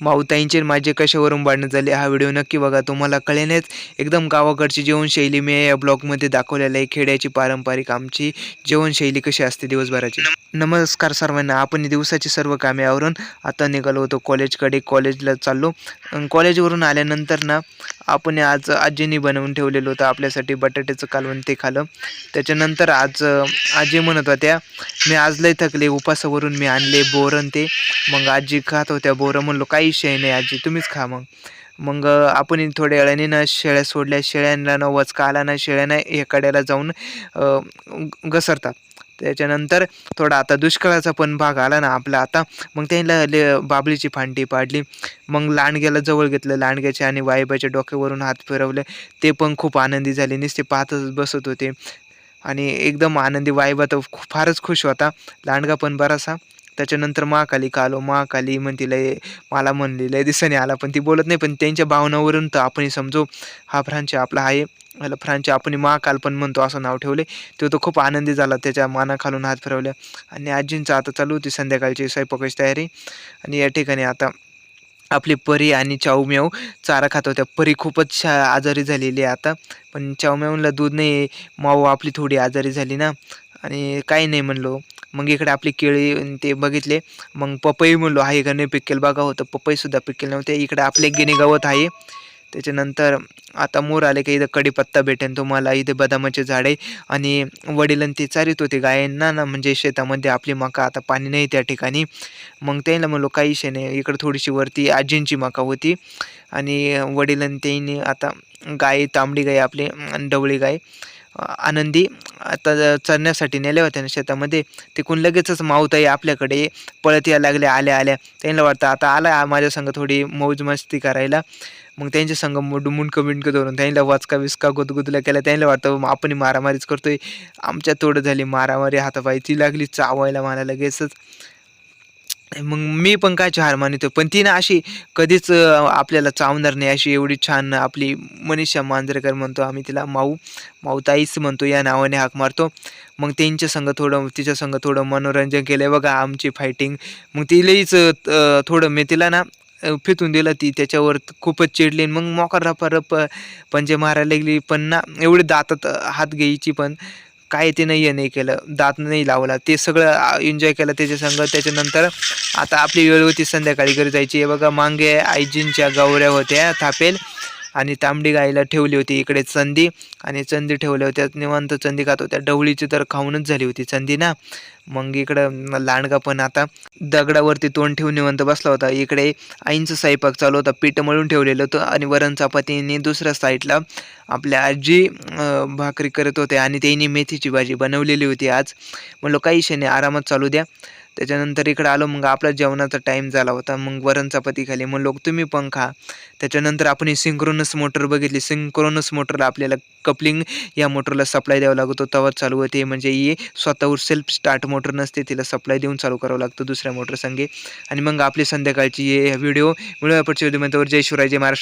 माऊताईंचे माझे कशावरून भांडणं झाले हा व्हिडिओ नक्की बघा. तुम्हाला कळेलच एकदम गावाकडची जीवनशैली मी या ब्लॉगमध्ये दाखवलेलं आहे. खेड्याची पारंपरिक आमची जीवनशैली कशी असते दिवसभराची. नमस्कार सर्वांना आपण दिवसाची सर्व कामे आवरून आता निघालो होतो कॉलेजकडे कॉलेजला चाललो. कॉलेजवरून आल्यानंतर ना आपण आज आजीने बनवून ठेवलेलं होतं आपल्यासाठी बटाट्याचं कालवण ते खालं. त्याच्यानंतर आज आजी म्हणत होत्या मी आज लय थकले उपासावरून मी आणले बोरं ते. मग आजी खात होत्या बोरं म्हणलो काही शय नाही आजी तुम्हीच खा मग. मग आपण थोड्या वेळाने ना शेळ्या सोडल्या शेळ्यांना न वचका आला ना शेळ्यांना एकाड्याला जाऊन घसरतात. त्याच्यानंतर थोडा आता दुष्काळाचा पण भाग आला ना आपला आता. मग त्यांना ले बाबळीची फांटी पाडली. मग लांडग्याला जवळ घेतलं लांडग्याच्या आणि वाईबाच्या डोक्यावरून हात फिरवले. ते पण खूप आनंदी झाले. नुसते पाहतच बसत होते. आणि एकदम आनंदी. वाईबा तर फारच खुश होता. लांडगा पण बरासा. त्याच्यानंतर महाकाली कालो महाकाली म्हणती लय मला म्हणली लय दिसणे आला पण ती बोलत नाही पण त्यांच्या भावनावरून तर आपण समजू हा फ्रांच आपला आहे. ह्याला फ्रांच आपण महाकाल पण म्हणतो असं नाव ठेवले तो तो खूप आनंदी झाला त्याच्या मानाखालून हात फिरवल्या. आणि आजींचं आता चालू होती संध्याकाळची स्वयंपाकाची तयारी. आणि या ठिकाणी आता आपली परी आणि चाऊमेव चारा खात होत्या. परी खूपच शा आजारी झालेली आहे आता. पण चाऊमेवला दूध नाही माऊ आपली थोडी आजारी झाली ना. आणि काही नाही म्हणलो. मग इकडे आपली केळी ते बघितले. मग पपई म्हणलो आहे का नाही पिकेल? बघा होतं पपईसुद्धा पिकेल नव्हते. इकडे आपले गिने गवत आहे. त्याच्यानंतर आता मोर आले की इथं कडीपत्ता भेटेन तुम्हाला. इथे बदामाचे झाडे आणि वडिलां ते चारित होते गायांना ना म्हणजे शेतामध्ये आपली मका. आता पाणी नाही त्या ठिकाणी. मग त्याला म्हणलो काही शे नाही. इकडं थोडीशी वरती आजींची मका होती आणि वडील त्यांनी आता गाय तांबडी गाय आपली डवळी गाय. आनंदी आता चरण्यासाठी नेल्या होत्या ना शेतामध्ये. तिकून लगेचच माऊताई आपल्याकडे पळत या लागल्या आल्या आल्या. त्यांना वाटतं आता आला माझ्या संघ थोडी मौज मस्ती करायला. मग त्यांच्या संग मुड मुंडकं मिंडकं धरून त्यांना वाचका विचका गुदगुदल्या केल्या. त्यांना वाटतं "मग आपण मारामारीच करतोय. आमच्या तोड झाली मारामारी हातापायी ती लागली चावायला मला लगेचच. मग मी पण काय हार मानितो पण ती ना अशी कधीच आपल्याला चावणार नाही. अशी एवढी छान आपली मनीषा मांजरेकर म्हणतो आम्ही तिला माऊ माऊताईच म्हणतो या नावाने हाक मारतो. मग त्यांच्या संग थोडं तिच्या संघ थोडं मनोरंजन केलं बघा आमची फायटिंग मग तिलाहीच थोडं मी तिला ना फेतून दिलं. ती त्याच्यावर खूपच चिडली. मग मोकार रप पंजे मारायला लागली. पण ना एवढे दातात हात घ्यायची पण काय ते नाही नाही केलं दात नाही लावला ते सगळं एन्जॉय केलं त्याच्या संग. त्याच्यानंतर आता आपली वेळ होती संध्याकाळी घरी जायची. हे बघा मांगे आईजींच्या गौऱ्या होत्या थापेल. आणि तांबडी गाईला ठेवली होती. इकडे चंदी आणि चंदी ठेवल्या होत्या. निवांत चंदी खात होत्या. ढवळीची तर खाऊनच झाली होती चंदी ना? मग इकडं लांडगा पण आता दगडावरती तोंड ठेवून निवंत बसला होता. इकडे आईंचं स्वयंपाक चालू होता. पीठ मळून ठेवलेलं होतं आणि वरण चपातीने दुसऱ्या साईडला आपल्या आजी भाकरी करत होते आणि त्यांनी मेथीची भाजी बनवलेली होती आज. म्हणलो काही विषय नाही आरामात चालू द्या. त्याच्यानंतर इकडं आलो मग आपला जेवणाचा टाईम झाला होता. मग वरण चपाती खाली. मग लोक तुम्ही पण खा. त्याच्यानंतर आपण ही सिंक्रोनस मोटर बघितली. सिंक्रोनस मोटरला आपल्याला कपलिंग या मोटरला सप्लाय द्यावा लागतो. तवा चालू होते. म्हणजे ही स्वतःवर सेल्फ स्टार्ट मोटर नसते. तिला सप्लाय देऊन चालू करावं लागतं दुसऱ्या मोटरसंगे आणि मग आपली संध्याकाळची हे व्हिडिओ मिळवा पुढच्या व्हिडिओमध्ये जय शिवराय जय महाराष्ट्र.